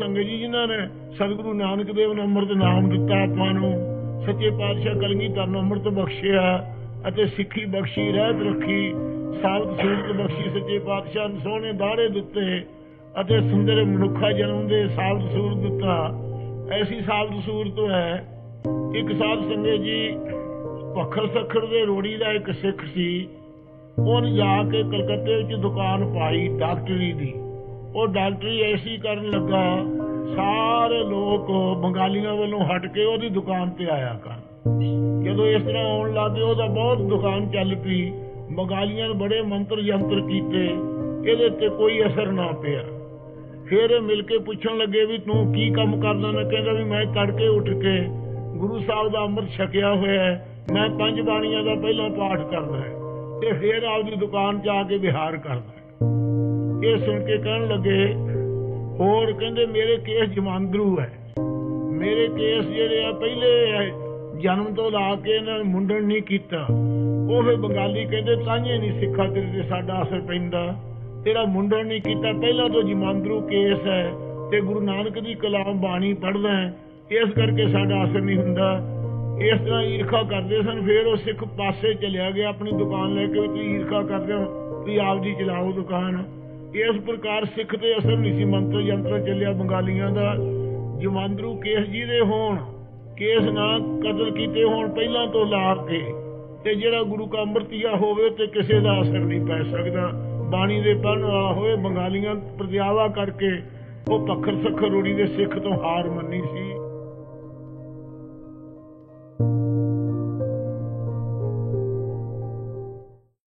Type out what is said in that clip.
ਸੰਗਤ ਜੀ ਜਿਨ੍ਹਾਂ ਨੇ ਸਤਿਗੁਰੂ ਨਾਨਕ ਦੇਵ ਨੇ ਅੰਮ੍ਰਿਤ ਨਾਮ ਦਿੱਤਾ, ਆਪਾਂ ਨੂੰ ਸੱਚੇ ਪਾਤਸ਼ਾਹ ਕਲਗੀਧਰ ਨੂੰ ਅੰਮ੍ਰਿਤ ਬਖਸ਼ਿਆ ਅਤੇ ਸਿੱਖੀ ਬਖਸ਼ੀ, ਰਹਿਤ ਰੱਖੀ, ਸਾਬਤ ਸੂਰਤ ਬਖਸ਼ੀ, ਸੱਚੇ ਪਾਤਸ਼ਾਹ ਨੂੰ ਸੋਹਣੇ ਦਾੜੇ ਦਿੱਤੇ ਅਤੇ ਸੁੰਦਰ ਮਨੁੱਖਾ ਜਨਮ ਦੇ ਸਾਬਤ ਸੂਰਤ ਦਿੱਤਾ। ਐਸੀ ਸਾਬਤ ਸੂਰਤ ਹੈ, ਇੱਕ ਸਾਧ ਸੰਗਤ ਜੀ ਪੱਖਰ ਸੱਖਰ ਦੇ ਰੋੜੀ ਦਾ ਇੱਕ ਸਿੱਖ ਸੀ, ਉਹਨ ਜਾ ਕੇ ਕਲਕੱਤੇ ਵਿੱਚ ਦੁਕਾਨ ਪਾਈ ਡਾਕਟਰੀ ਦੀ। ਉਹ ਡਾਕਟਰੀ ਐਸੀ ਕਰਨ ਲੱਗਾ। ਸਾਰੇ ਲੋਕ ਬੰਗਾਲੀਆਂ ਵੱਲੋਂ ਹਟ ਕੇ ਉਹਦੀ ਦੁਕਾਨ ਤੇ ਆਇਆ ਕਰਨ ਜਦੋਂ ਇਸ ਤਰ੍ਹਾਂ ਆਉਣ ਲੱਗੇ, ਉਹਦਾ ਬਹੁਤ ਦੁਕਾਨ ਚੱਲ ਪਈ। ਬੰਗਾਲੀਆਂ ਨੇ ਬੜੇ ਮੰਤਰ ਯੰਤਰ ਕੀਤੇ। ਇਹਦੇ ਤੇ ਕੋਈ ਅਸਰ ਨਾ ਪਿਆ। ਫਿਰ ਇਹ ਮਿਲ ਕੇ ਪੁੱਛਣ ਲੱਗੇ ਵੀ ਤੂੰ ਕੀ ਕੰਮ ਕਰਦਾ? ਨਾ ਕਹਿੰਦਾ ਵੀ ਮੈਂ ਤੜਕੇ ਉੱਠ ਕੇ ਗੁਰੂ ਸਾਹਿਬ ਦਾ ਅੰਮ੍ਰਿਤ ਛਕਿਆ ਹੋਇਆ ਹੈ। ਮੈਂ ਪੰਜ ਬਾਣੀਆਂ ਦਾ ਪਹਿਲਾਂ ਪਾਠ ਕਰਦਾ ਹੈ। ਤੇ ਫਿਰ ਆਪਦੀ ਦੁਕਾਨ 'ਚ ਆ ਕੇ ਵਿਹਾਰ ਕਰਦਾ ਹੈ। ਇਹ ਸੁਣ ਕੇ ਕਹਿਣ ਲੱਗੇ, ਹੋਰ ਕਹਿੰਦੇ ਮੇਰੇ ਕੇਸ ਜਮਾਂਦਰੂ ਹੈ। ਮੇਰੇ ਕੇਸ ਜਿਹੜੇ ਆ, ਪਹਿਲੇ ਜਨਮ ਤੋਂ ਲਾ ਕੇ ਇਹਨਾਂ ਨੇ ਮੁੰਡਨ ਨਹੀਂ ਕੀਤਾ। ਉਹ ਫਿਰ ਬੰਗਾਲੀ ਕਹਿੰਦੇ ਤਾਂਹੇ ਨਹੀਂ ਸਿੱਖਾ ਤੇਰੇ ਤੇ ਸਾਡਾ ਅਸਰ ਪੈਂਦਾ। ਤੇਰਾ ਮੁੰਡਨ ਨਹੀਂ ਕੀਤਾ, ਪਹਿਲਾਂ ਤੋਂ ਜਮਾਂਦਰੂ ਕੇਸ ਹੈ ਤੇ ਗੁਰੂ ਨਾਨਕ ਦੀ ਕਲਾਮ ਬਾਣੀ ਪੜਦਾ ਹੈ। ਇਸ ਕਰਕੇ ਸਾਡਾ ਅਸਰ ਨਹੀਂ ਹੁੰਦਾ। ਇਸ ਤਰ੍ਹਾਂ ਈਰਖਾ ਕਰਦੇ ਸਨ, ਫਿਰ ਉਹ ਸਿੱਖ ਪਾਸੇ ਚਲਿਆ ਗਿਆ, ਆਪਣੀ ਦੁਕਾਨ ਲੈ ਕੇ ਵੀ ਤੁਸੀਂ ਈਰਖਾ ਕਰਦੇ ਹੋ ਵੀ ਆਪ ਜੀ ਚਲਾਓ ਦੁਕਾਨ। ਇਸ ਪ੍ਰਕਾਰ ਸਿੱਖ ਤੇ ਅਸਰ ਨਹੀਂ ਸੀ, ਮੰਤਰ ਯੰਤਰ ਚੱਲਿਆ ਬੰਗਾਲੀਆਂ ਦਾ। ਜਮਾਂਦਰੂ ਕੇਸ ਜੀ ਦੇ ਹੋਣ, ਕੇਸ ਨਾ ਕਤਲ ਕੀਤੇ ਹੋਣ ਪਹਿਲਾਂ ਤੋਂ ਲਾ ਕੇ ਤੇ ਜਿਹੜਾ ਗੁਰੂ ਕਾ ਅੰਮ੍ਰਿਤੀਆ ਹੋਵੇ ਤੇ ਕਿਸੇ ਦਾ ਅਸਰ ਨਹੀਂ ਪੈ ਸਕਦਾ। ਬਾਣੀ ਦੇ ਪੜਨ ਵਾਲਾ ਹੋਵੇ, ਬੰਗਾਲੀਆਂ ਪ੍ਰਤਿਆਵਾ ਕਰਕੇ ਉਹ ਪੱਖਰ ਸੱਖਰ ਰੋੜੀ ਦੇ ਸਿੱਖ ਤੋਂ ਹਾਰ ਮੰਨੀ ਸੀ।